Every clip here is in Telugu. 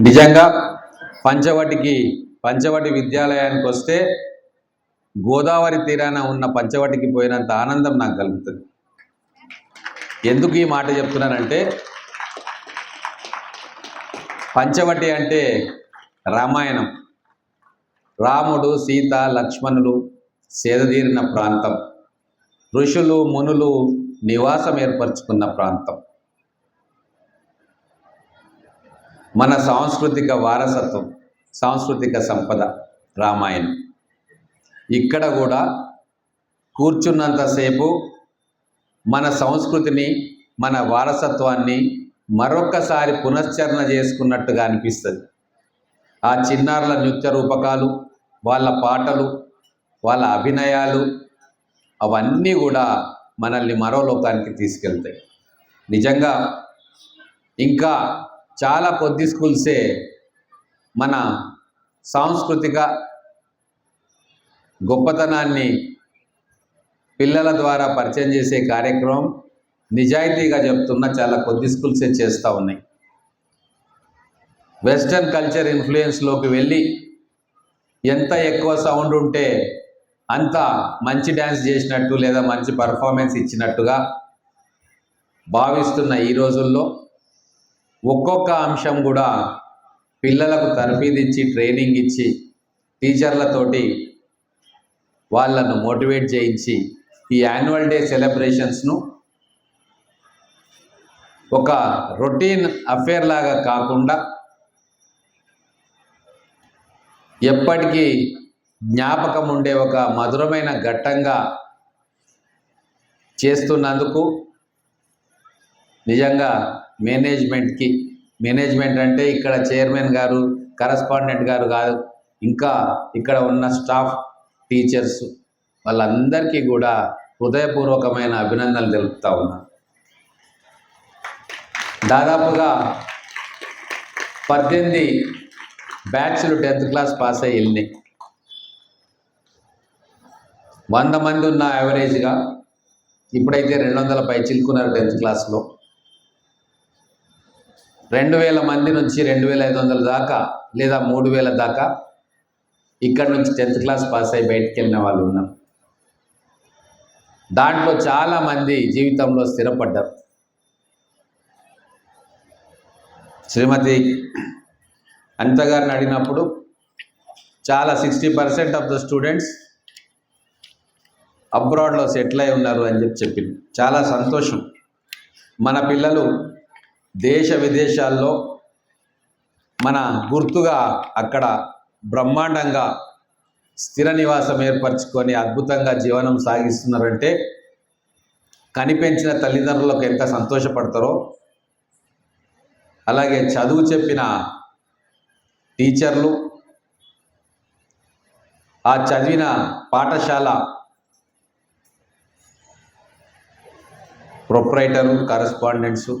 నిజంగా పంచవటికి పంచవటి విద్యాలయానికి వస్తే గోదావరి తీరాన ఉన్న పంచవటికి పోయినంత ఆనందం నాకు కలుగుతుంది. ఎందుకు ఈ మాట చెప్తున్నానంటే పంచవటి అంటే రామాయణం. రాముడు సీత లక్ష్మణులు సేదతీరిన ప్రాంతం. ఋషులు మునులు నివాసం ఏర్పరచుకున్న ప్రాంతం. మన సాంస్కృతిక వారసత్వం సాంస్కృతిక సంపద రామాయణం. ఇక్కడ కూడా కూర్చున్నంతసేపు మన సంస్కృతిని మన వారసత్వాన్ని మరొక్కసారి పునశ్చరణ చేసుకున్నట్టుగా అనిపిస్తుంది. ఆ చిన్నారుల నృత్య రూపకాలు వాళ్ళ పాటలు వాళ్ళ అభినయాలు అవన్నీ కూడా మనల్ని మరో లోకానికి తీసుకెళ్తాయి. నిజంగా ఇంకా చాలా కొద్ది స్కూల్సే మన సాంస్కృతిక గొప్పతనాన్ని పిల్లల ద్వారా పరిచయం చేసే కార్యక్రమం నిజాయితీగా చెప్తున్న చాలా కొద్ది స్కూల్సే చేస్తూ ఉన్నాయి. వెస్టర్న్ కల్చర్ ఇన్ఫ్లుయెన్స్లోకి వెళ్ళి ఎంత ఎక్కువ సౌండ్ ఉంటే అంత మంచి డ్యాన్స్ చేసినట్టు లేదా మంచి పర్ఫార్మెన్స్ ఇచ్చినట్టుగా భావిస్తున్న ఈ రోజుల్లో ఒక్కొక్క అంశం కూడా పిల్లలకు తరఫీదిచ్చి ట్రైనింగ్ ఇచ్చి టీచర్లతోటి వాళ్ళను మోటివేట్ చేయించి ఈ యాన్యువల్ డే సెలబ్రేషన్స్ను ఒక రొటీన్ అఫేర్ లాగా కాకుండా ఎప్పటికీ జ్ఞాపకం ఉండే ఒక మధురమైన ఘట్టంగా చేస్తున్నందుకు నిజంగా మేనేజ్మెంట్కి మేనేజ్మెంట్ అంటే ఇక్కడ చైర్మన్ గారు కరస్పాండెంట్ గారు కాదు ఇంకా ఇక్కడ ఉన్న స్టాఫ్ టీచర్స్ వాళ్ళందరికీ కూడా హృదయపూర్వకమైన అభినందనలు తెలుపుతా ఉన్నా. దాదాపుగా పద్దెనిమిది బ్యాచ్లు టెన్త్ క్లాస్ పాస్ అయ్యి వెళ్ళినాయి వంద మంది ఉన్న యావరేజ్గా ఇప్పుడైతే రెండు వందల పై చిలుకున్నారు టెన్త్ క్లాస్లో. రెండు వేల మంది నుంచి రెండు వేల ఐదు వందల దాకా లేదా మూడు వేల దాకా ఇక్కడ నుంచి టెన్త్ క్లాస్ పాస్ అయ్యి బయటికి వెళ్ళిన వాళ్ళు ఉన్నారు. దాంట్లో చాలామంది జీవితంలో స్థిరపడ్డారు. శ్రీమతి అనిత గారిని అడిగినప్పుడు చాలా sixty percent of the students అబ్రాడ్లో settle అయి ఉన్నారు అని చెప్పి చెప్పింది. చాలా సంతోషం. మన పిల్లలు దేశ విదేశాల్లో మన గుర్తుగా అక్కడ బ్రహ్మాండంగా స్థిర నివాసం ఏర్పరచుకొని అద్భుతంగా జీవనం సాగిస్తున్నారంటే కనిపించిన తల్లిదండ్రులకు ఎంత సంతోషపడతారో అలాగే చదువు చెప్పిన టీచర్లు ఆ చదివిన పాఠశాల ప్రొప్రైటరు కరస్పాండెంట్సు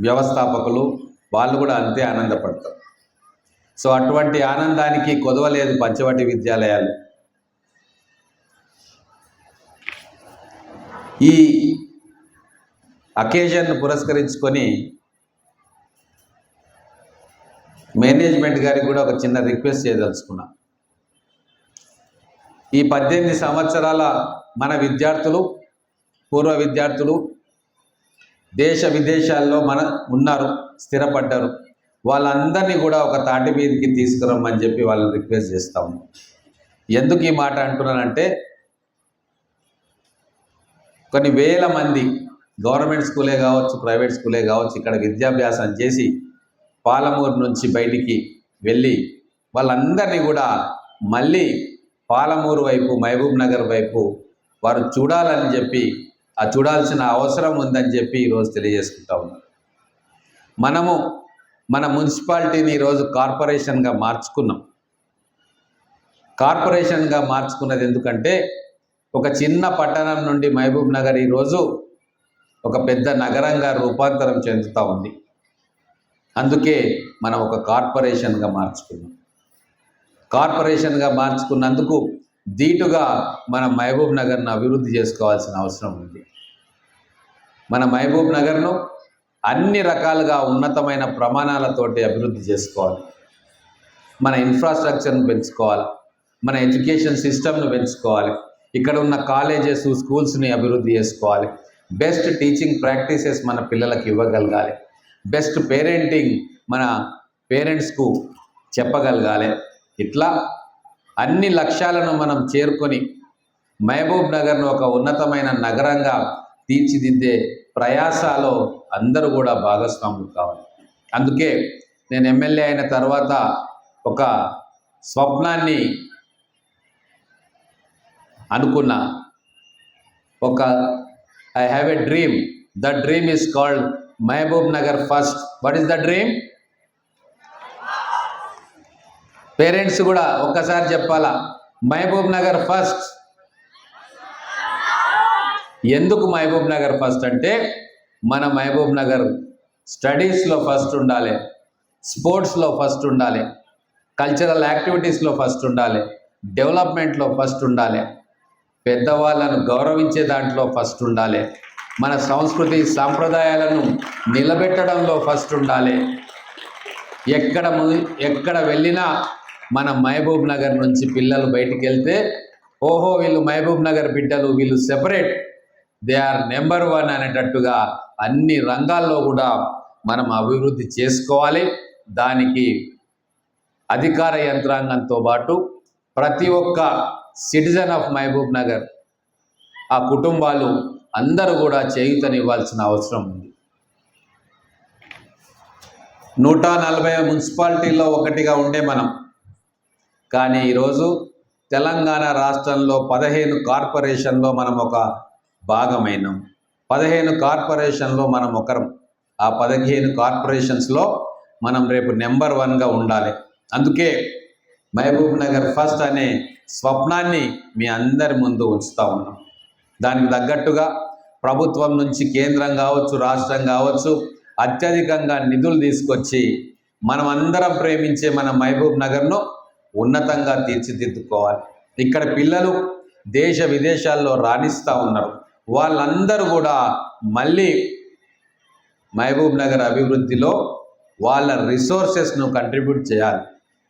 వ్యవస్థాపకులు వాళ్ళు కూడా అంతే ఆనందపడతారు. సో అటువంటి ఆనందానికి కొదవలేదు పంచవటి విద్యాలయాలు. ఈ అకేజన్ పురస్కరించుకొని మేనేజ్మెంట్ గారికి కూడా ఒక చిన్న రిక్వెస్ట్ చేయదలుచుకున్నా. ఈ పద్దెనిమిది సంవత్సరాల మన విద్యార్థులు పూర్వ విద్యార్థులు దేశ విదేశాల్లో మన ఉన్నారు స్థిరపడ్డారు. వాళ్ళందరినీ కూడా ఒక తాటి మీదకి తీసుకురమ్మని చెప్పి వాళ్ళని రిక్వెస్ట్ చేస్తాము ఎందుకు ఈ మాట అంటున్నానంటే కొన్ని వేల మంది గవర్నమెంట్ స్కూలే కావచ్చు ప్రైవేట్ స్కూలే కావచ్చు ఇక్కడ విద్యాభ్యాసం చేసి పాలమూరు నుంచి బయటికి వెళ్ళి వాళ్ళందరినీ కూడా మళ్ళీ పాలమూరు వైపు మహబూబ్ నగర్ వైపు వారు చూడాలని చెప్పి చూడాల్సిన అవసరం ఉందని చెప్పి ఈరోజు తెలియజేసుకుంటా ఉన్నారు మనము మన మున్సిపాలిటీని ఈరోజు కార్పొరేషన్గా మార్చుకున్నాం. కార్పొరేషన్గా మార్చుకున్నది ఎందుకంటే ఒక చిన్న పట్టణం నుండి మహబూబ్ నగర్ ఈరోజు ఒక పెద్ద నగరంగా రూపాంతరం చెందుతూ ఉంది. అందుకే మనం ఒక కార్పొరేషన్గా మార్చుకున్నాం. కార్పొరేషన్గా మార్చుకున్నందుకు ధీటుగా మన మహబూబ్ నగర్ను అభివృద్ధి చేసుకోవాల్సిన అవసరం ఉంది. మన మహబూబ్ నగర్ను అన్ని రకాలుగా ఉన్నతమైన ప్రమాణాలతోటి అభివృద్ధి చేసుకోవాలి. మన ఇన్ఫ్రాస్ట్రక్చర్ను పెంచుకోవాలి. మన ఎడ్యుకేషన్ సిస్టమ్ను పెంచుకోవాలి. ఇక్కడ ఉన్న కాలేజెస్ స్కూల్స్ని అభివృద్ధి చేసుకోవాలి. బెస్ట్ టీచింగ్ ప్రాక్టీసెస్ మన పిల్లలకు ఇవ్వగలగాలి. బెస్ట్ పేరెంటింగ్ మన పేరెంట్స్కు చెప్పగలగాలి. ఇట్లా అన్ని లక్ష్యాలను మనం చేరుకొని మహబూబ్ నగర్ను ఒక ఉన్నతమైన నగరంగా తీర్చిదిద్దే ప్రయాసాలో అందరూ కూడా భాగస్వాములు కావాలి. అందుకే నేను ఎమ్మెల్యే అయిన తర్వాత ఒక స్వప్నాన్ని అనుకున్నా ఒక I have a dream the dream is called Mahbubnagar first. What is the dream parents కూడా ఒక్కసారి చెప్పాలా మహబూబ్ నగర్ ఫస్ట్. ఎందుకు మహబూబ్ నగర్ ఫస్ట్ అంటే మన మహబూబ్ నగర్ స్టడీస్లో ఫస్ట్ ఉండాలి స్పోర్ట్స్లో ఫస్ట్ ఉండాలి కల్చరల్ యాక్టివిటీస్లో ఫస్ట్ ఉండాలి డెవలప్మెంట్లో ఫస్ట్ ఉండాలి పెద్దవాళ్ళను గౌరవించే దాంట్లో ఫస్ట్ ఉండాలి మన సంస్కృతి సాంప్రదాయాలను నిలబెట్టడంలో ఫస్ట్ ఉండాలి. ఎక్కడ ము- ఎక్కడ వెళ్ళినా మన మహబూబ్ నగర్ నుంచి పిల్లలు బయటికి వెళ్తే ఓహో వీళ్ళు మహబూబ్ నగర్ బిడ్డలు వీళ్ళు separate. They are number one అనేటట్టుగా అన్ని రంగాల్లో కూడా మనం అభివృద్ధి చేసుకోవాలి. దానికి అధికార యంత్రాంగంతో పాటు ప్రతి ఒక్క సిటిజన్ ఆఫ్ మహబూబ్ నగర్ ఆ కుటుంబాలు అందరూ కూడా చేయుతనివ్వాల్సిన అవసరం ఉంది. నూట నలభై మున్సిపాలిటీల్లో ఒకటిగా ఉండే మనం కానీ ఈరోజు తెలంగాణ రాష్ట్రంలో పదిహేను కార్పొరేషన్లో మనం ఒక భాగమైనాం. పదిహేను కార్పొరేషన్లో మనం ఒకరం. ఆ పదిహేను కార్పొరేషన్స్లో మనం రేపు నెంబర్ వన్గా ఉండాలి. అందుకే మహబూబ్ నగర్ ఫస్ట్ అనే స్వప్నాన్ని మీ అందరి ముందు ఉంచుతూ ఉన్నాం. దానికి తగ్గట్టుగా ప్రభుత్వం నుంచి కేంద్రం కావచ్చు రాష్ట్రం కావచ్చు అత్యధికంగా నిధులు తీసుకొచ్చి మనం అందరం ప్రేమించే మన మహబూబ్ నగర్ను ఉన్నతంగా తీర్చిదిద్దుకోవాలి. ఇక్కడ పిల్లలు దేశ విదేశాల్లో రాణిస్తూ ఉన్నారు. వాళ్ళందరూ కూడా మళ్ళీ మహబూబ్ నగర్ అభివృద్ధిలో వాళ్ళ రిసోర్సెస్ను కంట్రిబ్యూట్ చేయాలి.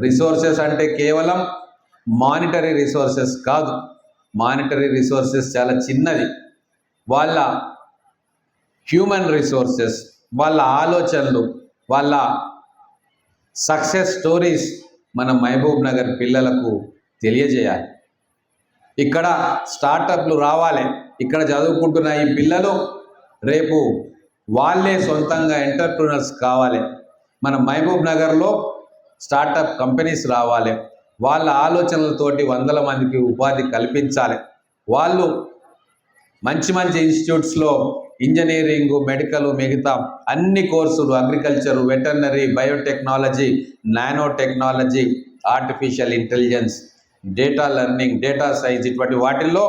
రిసోర్సెస్ అంటే కేవలం మానిటరీ రిసోర్సెస్ కాదు. మానిటరీ రిసోర్సెస్ చాలా చిన్నది. వాళ్ళ హ్యూమన్ రిసోర్సెస్ వాళ్ళ ఆలోచనలు వాళ్ళ సక్సెస్ స్టోరీస్ మన మహబూబ్ నగర్ పిల్లలకు తెలియజేయాలి. ఇక్కడ స్టార్టప్లు రావాలి. ఇక్కడ చదువుకుంటున్న ఈ పిల్లలు రేపు వాళ్ళే సొంతంగా ఎంటర్ప్రినర్స్ కావాలి. మన మహబూబ్ నగర్లో స్టార్టప్ కంపెనీస్ రావాలి. వాళ్ళ ఆలోచనలతోటి వందల మందికి ఉపాధి కల్పించాలి. వాళ్ళు మంచి మంచి ఇన్స్టిట్యూట్స్లో ఇంజనీరింగ్ మెడికల్ మిగతా అన్ని కోర్సులు agriculture veterinary biotechnology nano technology artificial intelligence data learning data science ఇటువంటి వాటిల్లో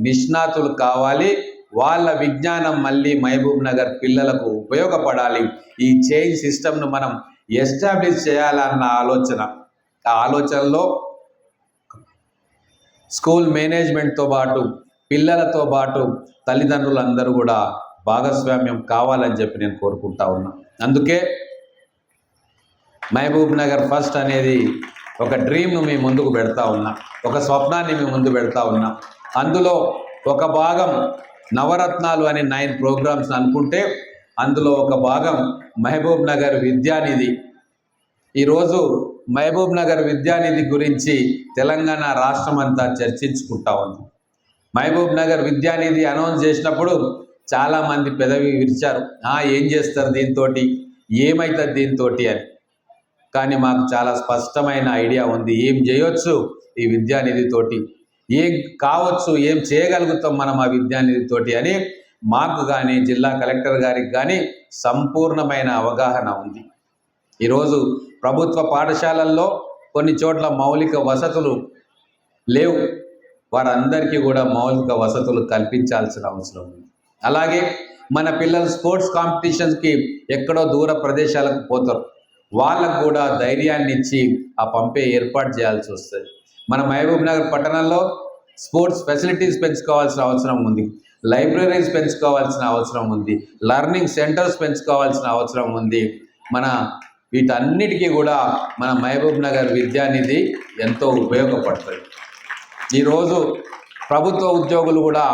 నిష్ణాతులు కావాలి. వాళ్ళ విజ్ఞానం మళ్ళీ మహబూబ్ నగర్ పిల్లలకు ఉపయోగపడాలి. ఈ చేంజ్ సిస్టమ్ను మనం ఎస్టాబ్లిష్ చేయాలన్న ఆలోచన. ఆ ఆలోచనలో స్కూల్ మేనేజ్మెంట్తో పాటు పిల్లలతో పాటు తల్లిదండ్రులందరూ కూడా భాగస్వామ్యం కావాలని చెప్పి నేను కోరుకుంటా ఉన్నా. అందుకే మహబూబ్ నగర్ ఫస్ట్ అనేది ఒక డ్రీమ్ను మీ ముందుకు పెడతా ఉన్నా. ఒక స్వప్నాన్ని మీ ముందు పెడతా ఉన్నా. అందులో ఒక భాగం నవరత్నాలు అనే నైన్ ప్రోగ్రామ్స్ అనుకుంటే అందులో ఒక భాగం మహబూబ్ నగర్ విద్యానిధి. ఈరోజు మహబూబ్ నగర్ విద్యానిధి గురించి తెలంగాణ రాష్ట్రం అంతా చర్చించుకుంటా ఉంది. మహబూబ్ నగర్ విద్యానిధి అనౌన్స్ చేసినప్పుడు చాలామంది పెదవి విరిచారు. "ఆ, ఏం చేస్తారు దీంతో ఏమవుతుంది దీంతో అని. కానీ మాకు చాలా స్పష్టమైన ఐడియా ఉంది. ఏం చేయొచ్చు ఈ విద్యానిధితోటి ఏం కావచ్చు ఏం చేయగలుగుతాం మనం ఆ విద్యానిధితోటి అని మాకు కానీ జిల్లా కలెక్టర్ గారికి కానీ సంపూర్ణమైన అవగాహన ఉంది. ఈరోజు ప్రభుత్వ పాఠశాలల్లో కొన్ని చోట్ల మౌలిక వసతులు లేవు. వారందరికీ కూడా మౌలిక వసతులు కల్పించాల్సిన అవసరం ఉంది. అలాగే మన పిల్లలు స్పోర్ట్స్ కాంపిటీషన్స్కి ఎక్కడో దూర ప్రదేశాలకు పోతారు. వాళ్ళకు కూడా ధైర్యాన్ని ఇచ్చి ఆ పంపే ఏర్పాటు చేయాల్సి వస్తుంది. మన మహబూబ్ నగర్ పట్టణంలో స్పోర్ట్స్ ఫెసిలిటీస్ పెంచుకోవాల్సిన అవసరం ఉంది. లైబ్రరీస్ పెంచుకోవాల్సిన అవసరం ఉంది. లర్నింగ్ సెంటర్స్ పెంచుకోవాల్సిన అవసరం ఉంది. మన వీటన్నిటికీ కూడా మన మహబూబ్ నగర్ విద్యానిధి ఎంతో ఉపయోగపడుతుంది. ఈరోజు ప్రభుత్వ ఉద్యోగులు కూడా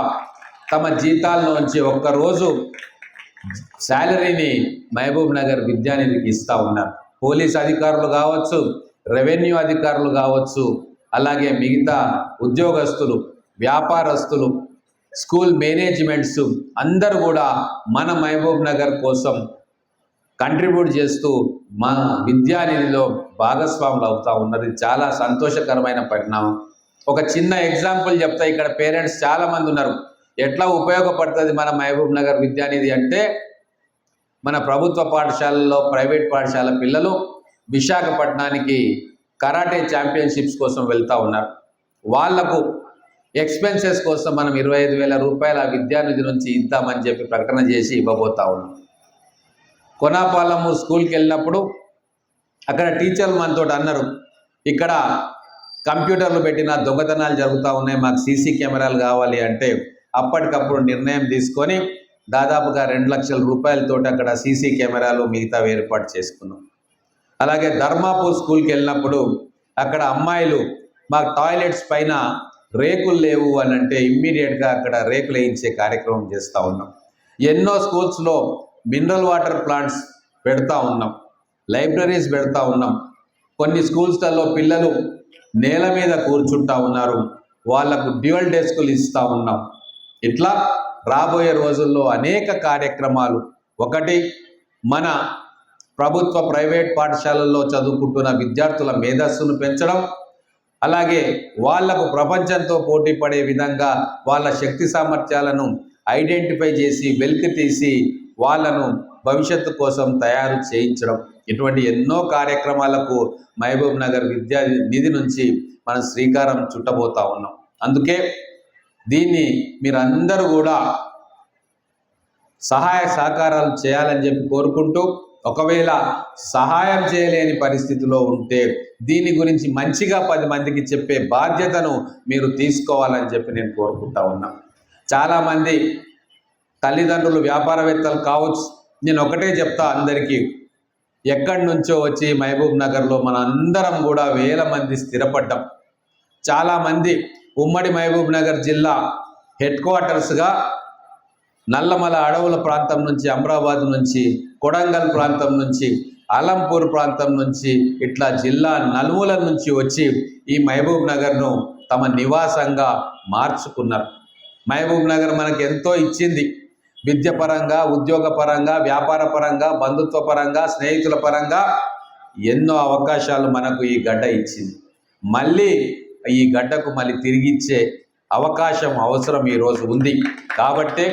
తమ జీతాల్లోంచి ఒక్కరోజు శాలరీని మహబూబ్ నగర్ విద్యానిధికి ఇస్తూ ఉన్నారు. పోలీస్ అధికారులు కావచ్చు రెవెన్యూ అధికారులు కావచ్చు అలాగే మిగతా ఉద్యోగస్తులు వ్యాపారస్తులు స్కూల్ మేనేజ్మెంట్స్ అందరూ కూడా మన మహబూబ్ నగర్ కోసం కంట్రిబ్యూట్ చేస్తూ మా విద్యానిధిలో భాగస్వాములు అవుతూ ఉన్నది. చాలా సంతోషకరమైన పరిణామం. ఒక చిన్న ఎగ్జాంపుల్ చెప్తా ఇక్కడ పేరెంట్స్ చాలా మంది ఉన్నారు. ఎట్లా ఉపయోగపడుతుంది మన మహబూబ్ నగర్ విద్యానిధి అంటే మన ప్రభుత్వ పాఠశాలల్లో ప్రైవేట్ పాఠశాల పిల్లలు విశాఖపట్నానికి కరాటే ఛాంపియన్షిప్స్ కోసం వెళ్తూ ఉన్నారు. వాళ్ళకు ఎక్స్పెన్సెస్ కోసం మనం ఇరవై ఐదు వేల రూపాయల విద్యానిధి నుంచి ఇద్దామని చెప్పి ప్రకటన చేసి ఇవ్వబోతా ఉన్నాం. కొనాపాలము స్కూల్కి వెళ్ళినప్పుడు అక్కడ టీచర్లు మనతో అన్నారు ఇక్కడ కంప్యూటర్లు పెట్టిన దొంగతనాలు జరుగుతూ ఉన్నాయి. మాకు సీసీ కెమెరాలు కావాలి అంటే అప్పటికప్పుడు నిర్ణయం తీసుకొని దాదాపుగా రెండు లక్షల రూపాయలతోటి అక్కడ సీసీ కెమెరాలు మిగతా ఏర్పాటు చేసుకున్నాం. అలాగే ధర్మాపూర్ స్కూల్కి వెళ్ళినప్పుడు అక్కడ అమ్మాయిలు మాకు టాయిలెట్స్ పైన రేకులు లేవు అని అంటే ఇమ్మీడియట్గా అక్కడ రేకులు వేయించే కార్యక్రమం చేస్తూ ఉన్నాం. ఎన్నో స్కూల్స్లో మినరల్ వాటర్ ప్లాంట్స్ పెడతా ఉన్నాం. లైబ్రరీస్ పెడతా ఉన్నాం. కొన్ని స్కూల్స్లలో పిల్లలు నేల మీద కూర్చుంటా ఉన్నారు. వాళ్ళకు డ్యూయల్ డెస్కులు ఇస్తూ ఉన్నాం. ఇట్లా రాబోయే రోజుల్లో అనేక కార్యక్రమాలు. ఒకటి మన ప్రభుత్వ ప్రైవేట్ పాఠశాలల్లో చదువుకుంటున్న విద్యార్థుల మేధస్సును పెంచడం. అలాగే వాళ్ళకు ప్రపంచంతో పోటీ పడే విధంగా వాళ్ళ శక్తి సామర్థ్యాలను ఐడెంటిఫై చేసి వెలికి తీసి వాళ్ళను భవిష్యత్తు కోసం తయారు చేయించడం. ఇటువంటి ఎన్నో కార్యక్రమాలకు మహబూబ్ నగర్ విద్యా నిధి నుంచి మనం శ్రీకారం చుట్టబోతా ఉన్నాం. అందుకే దీన్ని మీరందరూ కూడా సహాయ సహకారాలు చేయాలని చెప్పి కోరుకుంటూ ఒకవేళ సహాయం చేయలేని పరిస్థితిలో ఉంటే దీని గురించి మంచిగా పది మందికి చెప్పే బాధ్యతను మీరు తీసుకోవాలని చెప్పి నేను కోరుకుంటా ఉన్నా. చాలామంది తల్లిదండ్రులు వ్యాపారవేత్తలు కావచ్చు నేను ఒకటే చెప్తా అందరికీ. ఎక్కడి నుంచో వచ్చి మహబూబ్ నగర్లో మన అందరం కూడా వేల మంది స్థిరపడ్డాం. చాలామంది ఉమ్మడి మహబూబ్ నగర్ జిల్లా హెడ్ క్వార్టర్స్గా నల్లమల అడవుల ప్రాంతం నుంచి అమరాబాద్ నుంచి కొడంగల్ ప్రాంతం నుంచి అలంపూర్ ప్రాంతం నుంచి ఇట్లా జిల్లా నలుమూల నుంచి వచ్చి ఈ మహబూబ్ నగర్ను తమ నివాసంగా మార్చుకున్నారు. మహబూబ్ నగర్ మనకు ఎంతో ఇచ్చింది. విద్య పరంగా ఉద్యోగ పరంగా వ్యాపార పరంగా బంధుత్వ పరంగా స్నేహితుల పరంగా ఎన్నో అవకాశాలు మనకు ఈ గడ్డ ఇచ్చింది. మళ్ళీ ఈ గడ్డకు మళ్ళీ తిరిగిచ్చే అవకాశం అవసరం ఈరోజు ఉంది. కాబట్టే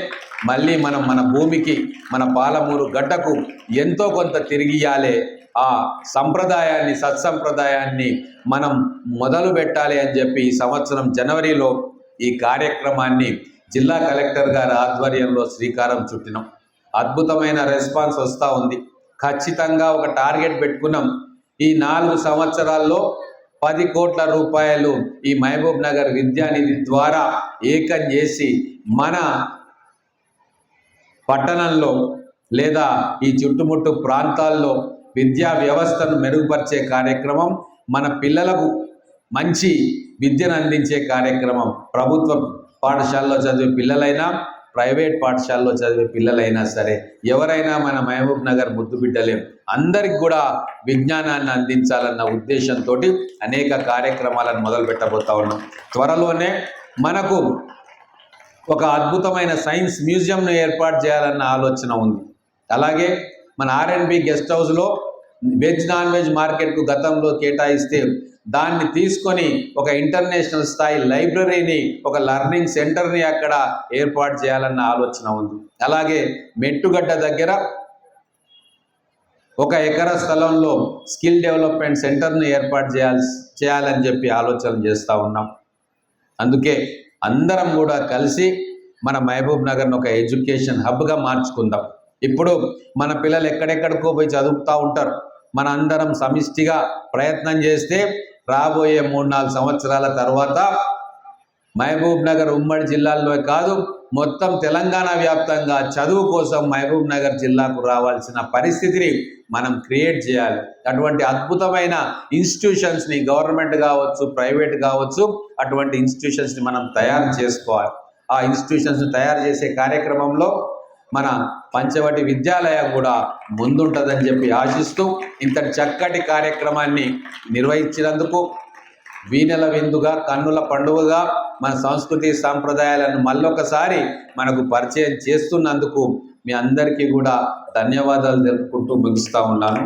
మళ్ళీ మనం మన భూమికి మన పాలమూరు గడ్డకు ఎంతో కొంత తిరిగియాలి ఆ సంప్రదాయాన్ని సత్సంప్రదాయాన్ని మనం మొదలు పెట్టాలి అని చెప్పి ఈ సంవత్సరం జనవరిలో ఈ కార్యక్రమాన్ని జిల్లా కలెక్టర్ గారి ఆధ్వర్యంలో శ్రీకారం చుట్టినాం. అద్భుతమైన రెస్పాన్స్ వస్తూ ఉంది. ఖచ్చితంగా ఒక టార్గెట్ పెట్టుకున్నాం. ఈ నాలుగు సంవత్సరాల్లో పది కోట్ల రూపాయలు ఈ మహబూబ్ నగర్ విద్యానిధి ద్వారా ఏకం చేసి మన పట్టణంలో లేదా ఈ చుట్టుముట్టు ప్రాంతాల్లో విద్యా వ్యవస్థను మెరుగుపరిచే కార్యక్రమం మన పిల్లలకు మంచి విద్యను అందించే కార్యక్రమం ప్రభుత్వం పాఠశాలలో చదివే పిల్లలైనా ప్రైవేట్ పాఠశాలలో చదివే పిల్లలైనా సరే ఎవరైనా మన మహబూబ్ నగర్ ముద్దు బిడ్డలే అందరికి కూడా విజ్ఞానాన్ని అందించాలన్న ఉద్దేశంతో అనేక కార్యక్రమాలను మొదలు పెట్టబోతా ఉన్నాం. త్వరలోనే మనకు ఒక అద్భుతమైన సైన్స్ మ్యూజియంను ఏర్పాటు చేయాలన్న ఆలోచన ఉంది. అలాగే మన ఆర్ఎన్బి గెస్ట్ హౌస్లో వెజ్ నాన్ వెజ్ మార్కెట్కు గతంలో కేటాయిస్తే దాన్ని తీసుకొని ఒక ఇంటర్నేషనల్ స్థాయి లైబ్రరీని ఒక లర్నింగ్ సెంటర్ని అక్కడ ఏర్పాటు చేయాలన్న ఆలోచన ఉంది. అలాగే మెట్టుగడ్డ దగ్గర ఒక ఎకరా స్థలంలో స్కిల్ డెవలప్మెంట్ సెంటర్ని ఏర్పాటు చేయాల్సి చేయాలని చెప్పి ఆలోచన చేస్తూ ఉన్నాం. అందుకే అందరం కూడా కలిసి మన మహబూబ్ నగర్ను ఒక ఎడ్యుకేషన్ హబ్గా మార్చుకుందాం. ఇప్పుడు మన పిల్లలు ఎక్కడెక్కడికో పోయి చదువుతూ ఉంటారు. మన అందరం సమిష్టిగా ప్రయత్నం చేస్తే రాబోయే మూడు నాలుగు సంవత్సరాల తర్వాత మహబూబ్ నగర్ ఉమ్మడి జిల్లాల్లో కాదు మొత్తం తెలంగాణ వ్యాప్తంగా చదువు కోసం మహబూబ్ నగర్ జిల్లాకు రావాల్సిన పరిస్థితిని మనం క్రియేట్ చేయాలి. అటువంటి అద్భుతమైన ఇన్స్టిట్యూషన్స్ని గవర్నమెంట్ కావచ్చు ప్రైవేట్ కావచ్చు అటువంటి ఇన్స్టిట్యూషన్స్ని మనం తయారు చేసుకోవాలి. ఆ ఇన్స్టిట్యూషన్స్ని తయారు చేసే కార్యక్రమంలో మన పంచవటి విద్యాలయం కూడా ముందుంటుందని చెప్పి ఆశిస్తూ ఇంత చక్కటి కార్యక్రమాన్ని నిర్వహించినందుకు వీణెల విందుగా కన్నుల పండుగగా మన సంస్కృతి సాంప్రదాయాలను మళ్ళొకసారి మనకు పరిచయం చేస్తున్నందుకు మీ అందరికీ కూడా ధన్యవాదాలు తెలుపుకుంటూ ముగిస్తూ ఉన్నాను.